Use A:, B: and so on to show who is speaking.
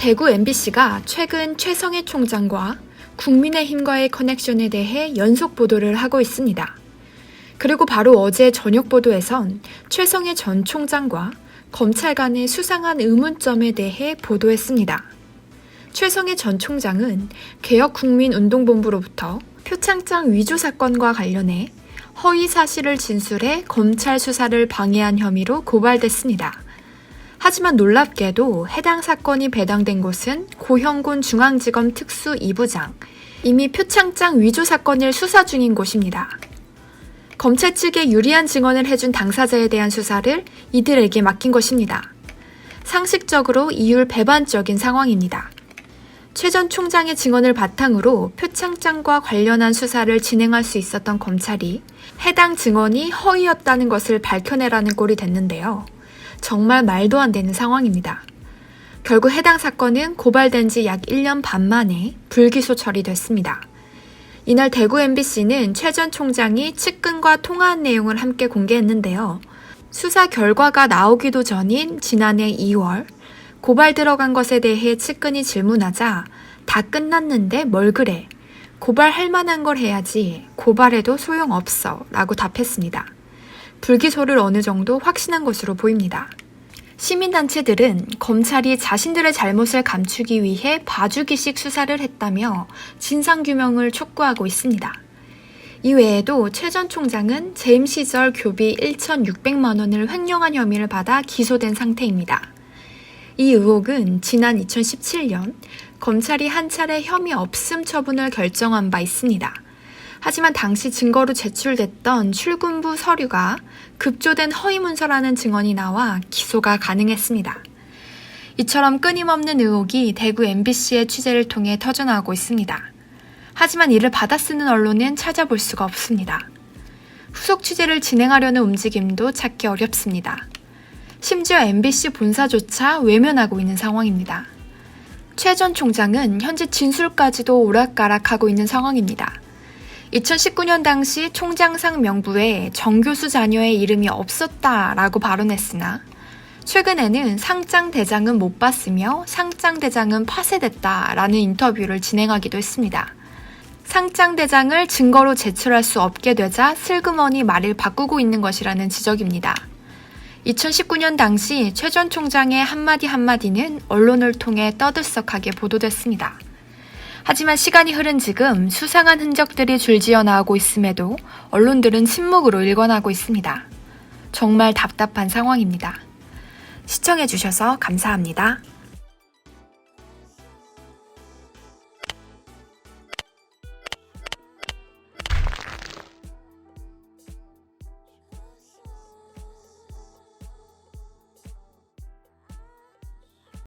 A: 대구 MBC가 최근 최성해 총장과 국민의힘과의 커넥션에 대해 연속 보도를 하고 있습니다. 그리고 바로 어제 저녁 보도에선 최성해 전 총장과 검찰 간의 수상한 의문점에 대해 보도했습니다. 최성해 전 총장은 개혁국민운동본부로부터 표창장 위조 사건과 관련해 허위 사실을 진술해 검찰 수사를 방해한 혐의로 고발됐습니다. 하지만 놀랍게도 해당 사건이 배당된 곳은 고형군 중앙지검 특수 2부장, 이미 표창장 위조 사건을 수사 중인 곳입니다. 검찰 측에 유리한 증언을 해준 당사자에 대한 수사를 이들에게 맡긴 것입니다. 상식적으로 이율 배반적인 상황입니다. 최 전 총장의 증언을 바탕으로 표창장과 관련한 수사를 진행할 수 있었던 검찰이 해당 증언이 허위였다는 것을 밝혀내라는 꼴이 됐는데요. 정말 말도 안 되는 상황입니다. 결국 해당 사건은 고발된 지 약 1년 반 만에 불기소 처리됐습니다. 이날 대구 MBC는 최 전 총장이 측근과 통화한 내용을 함께 공개했는데요. 수사 결과가 나오기도 전인 지난해 2월, 고발 들어간 것에 대해 측근이 질문하자 다 끝났는데 뭘 그래? 고발할 만한 걸 해야지. 고발해도 소용없어. 라고 답했습니다. 불기소를 어느 정도 확신한 것으로 보입니다. 시민단체들은 검찰이 자신들의 잘못을 감추기 위해 봐주기식 수사를 했다며 진상규명을 촉구하고 있습니다. 이외에도 최 전 총장은 재임 시절 교비 1,600만 원을 횡령한 혐의를 받아 기소된 상태입니다. 이 의혹은 지난 2017년 검찰이 한 차례 혐의 없음 처분을 결정한 바 있습니다. 하지만 당시 증거로 제출됐던 출근부 서류가 급조된 허위 문서라는 증언이 나와 기소가 가능했습니다. 이처럼 끊임없는 의혹이 대구 MBC의 취재를 통해 터져나오고 있습니다. 하지만 이를 받아쓰는 언론은 찾아볼 수가 없습니다. 후속 취재를 진행하려는 움직임도 찾기 어렵습니다. 심지어 MBC 본사조차 외면하고 있는 상황입니다. 최 전 총장은 현재 진술까지도 오락가락하고 있는 상황입니다. 2019년 당시 총장상 명부에 정교수 자녀의 이름이 없었다라고 발언했으나 최근에는 상장 대장은 못 봤으며 상장 대장은 파쇄됐다라는 인터뷰를 진행하기도 했습니다. 상장 대장을 증거로 제출할 수 없게 되자 슬그머니 말을 바꾸고 있는 것이라는 지적입니다. 2019년 당시 최 전 총장의 한마디 한마디는 언론을 통해 떠들썩하게 보도됐습니다. 하지만 시간이 흐른 지금 수상한 흔적들이 줄지어 나오고 있음에도 언론들은 침묵으로 일관하고 있습니다. 정말 답답한 상황입니다. 시청해주셔서 감사합니다.